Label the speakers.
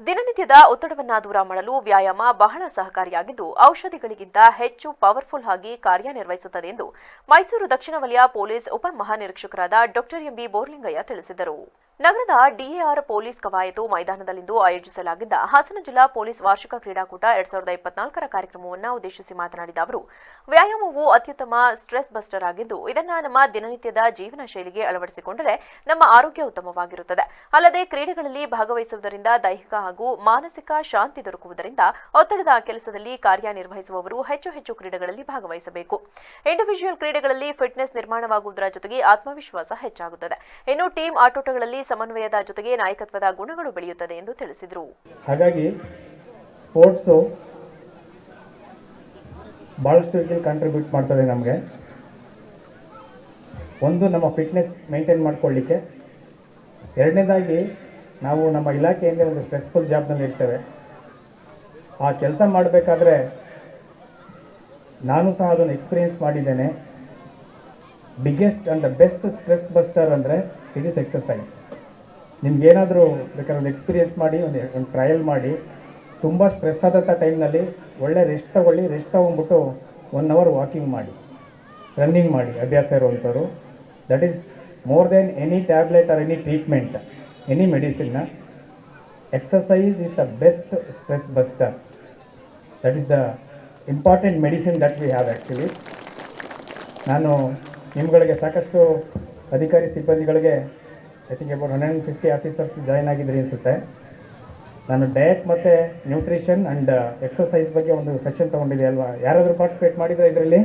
Speaker 1: ದಿನನಿತ್ಯದ ಒತ್ತಡವನ್ನ ದೂರ ಮಾಡಲು ವ್ಯಾಯಾಮ ಬಹಳ ಸಹಕಾರಿಯಾಗಿದ್ದು, ಔಷಧಿಗಳಿಗಿಂತ ಹೆಚ್ಚು ಪವರ್ಫುಲ್ ಆಗಿ ಕಾರ್ಯನಿರ್ವಹಿಸುತ್ತದೆ ಎಂದು ಮೈಸೂರು ದಕ್ಷಿಣ ವಲಯ ಪೊಲೀಸ್ ಉಪಮಹಾನಿರೀಕ್ಷಕರಾದ ಡಾಕ್ಟರ್ ಎಂಬಿ ಬೋರ್ಲಿಂಗಯ್ಯ ತಿಳಿಸಿದರು. ನಗರದ ಡಿಎಆರ್ ಪೊಲೀಸ್ ಕವಾಯತು ಮೈದಾನದಲ್ಲಿಂದು ಆಯೋಜಿಸಲಾಗಿದ್ದ ಹಾಸನ ಜಿಲ್ಲಾ ಪೊಲೀಸ್ ವಾರ್ಷಿಕ ಕ್ರೀಡಾಕೂಟ ಎರಡ್ ಸಾವಿರದ ಇಪ್ಪತ್ನಾಲ್ಕರ ಕಾರ್ಯಕ್ರಮವನ್ನು ಉದ್ದೇಶಿಸಿ ಮಾತನಾಡಿದ ಅವರು, ವ್ಯಾಯಾಮವು ಅತ್ಯುತ್ತಮ ಸ್ಟ್ರೆಸ್ ಬಸ್ಟರ್ ಆಗಿದ್ದು, ಇದನ್ನು ನಮ್ಮ ದಿನನಿತ್ಯದ ಜೀವನ ಶೈಲಿಗೆ ಅಳವಡಿಸಿಕೊಂಡರೆ ನಮ್ಮ ಆರೋಗ್ಯ ಉತ್ತಮವಾಗಿರುತ್ತದೆ. ಅಲ್ಲದೆ ಕ್ರೀಡೆಗಳಲ್ಲಿ ಭಾಗವಹಿಸುವುದರಿಂದ ದೈಹಿಕ ಹಾಗೂ ಮಾನಸಿಕ ಶಾಂತಿ ದೊರಕುವುದರಿಂದ ಒತ್ತಡದ ಕೆಲಸದಲ್ಲಿ ಕಾರ್ಯನಿರ್ವಹಿಸುವವರು ಹೆಚ್ಚು ಹೆಚ್ಚು ಕ್ರೀಡೆಗಳಲ್ಲಿ ಭಾಗವಹಿಸಬೇಕು. ಇಂಡಿವಿಜುವಲ್ ಕ್ರೀಡೆಗಳಲ್ಲಿ ಫಿಟ್ನೆಸ್ ನಿರ್ಮಾಣವಾಗುವುದರ ಜೊತೆಗೆ ಆತ್ಮವಿಶ್ವಾಸ ಹೆಚ್ಚಾಗುತ್ತದೆ. ಇನ್ನು ಟೀಮ್ ಆಟೋಟಗಳಲ್ಲಿ ಸಮನ್ವಯದ ಜೊತೆಗೆ ನಾಯಕತ್ವದ ಗುಣಗಳು ಬೆಳೆಯುತ್ತದೆ ಎಂದು ತಿಳಿಸಿದರು.
Speaker 2: ಹಾಗಾಗಿ ಸ್ಪೋರ್ಟ್ಸು ಭಾಳಷ್ಟು ರೀತಿಯಲ್ಲಿ ಕಾಂಟ್ರಿಬ್ಯೂಟ್ ಮಾಡ್ತದೆ ನಮಗೆ. ಒಂದು ನಮ್ಮ ಫಿಟ್ನೆಸ್ ಮೇಂಟೈನ್ ಮಾಡಿಕೊಳ್ಳಿಕ್ಕೆ. ಎರಡನೇದಾಗಿ ನಾವು ನಮ್ಮ ಇಲಾಖೆಯಿಂದ ಒಂದು ಸ್ಟ್ರೆಸ್ಫುಲ್ ಜಾಬ್ನಲ್ಲಿ ಇರ್ತೇವೆ. ಆ ಕೆಲಸ ಮಾಡಬೇಕಾದ್ರೆ ನಾನು ಸಹ ಅದನ್ನು ಎಕ್ಸ್ಪೀರಿಯನ್ಸ್ ಮಾಡಿದ್ದೇನೆ. Biggest and the best stress buster ಅಂದರೆ ಇಟ್ ಇಸ್ ಎಕ್ಸಸೈಸ್ ನಿಮ್ಗೇನಾದರೂ ಬೇಕಾದ್ರೆ ಒಂದು ಎಕ್ಸ್ಪೀರಿಯೆನ್ಸ್ ಮಾಡಿ, ಒಂದು ಒಂದು ಟ್ರಯಲ್ ಮಾಡಿ, ತುಂಬ ಸ್ಟ್ರೆಸ್ ಆದಂಥ ಟೈಮ್ನಲ್ಲಿ ಒಳ್ಳೆ ರೆಸ್ಟ್ ತಗೊಳ್ಳಿ ರೆಸ್ಟ್ ತೊಗೊಂಡ್ಬಿಟ್ಟು ಒನ್ ಅವರ್ ವಾಕಿಂಗ್ ಮಾಡಿ ರನ್ನಿಂಗ್ ಮಾಡಿ ಅಭ್ಯಾಸ ಇರುವಂಥವ್ರು. That is more than any tablet or any treatment any ಮೆಡಿಸಿನ್ನ exercise is the best stress buster that is the important medicine that we have actually ನಾನು ನಿಮ್ಗಳಿಗೆ ಸಾಕಷ್ಟು ಅಧಿಕಾರಿ ಸಿಬ್ಬಂದಿಗಳಿಗೆ I think about hundred and fifty officers join ಆಗಿದ್ರಿ ಅನಿಸುತ್ತೆ. ನಾನು diet ಮತ್ತು nutrition and exercise ಬಗ್ಗೆ ಒಂದು section ತೊಗೊಂಡಿದ್ದೆ ಅಲ್ವಾ? ಯಾರಾದರೂ ಪಾರ್ಟಿಸಿಪೇಟ್ ಮಾಡಿದ್ರೆ ಇದರಲ್ಲಿ?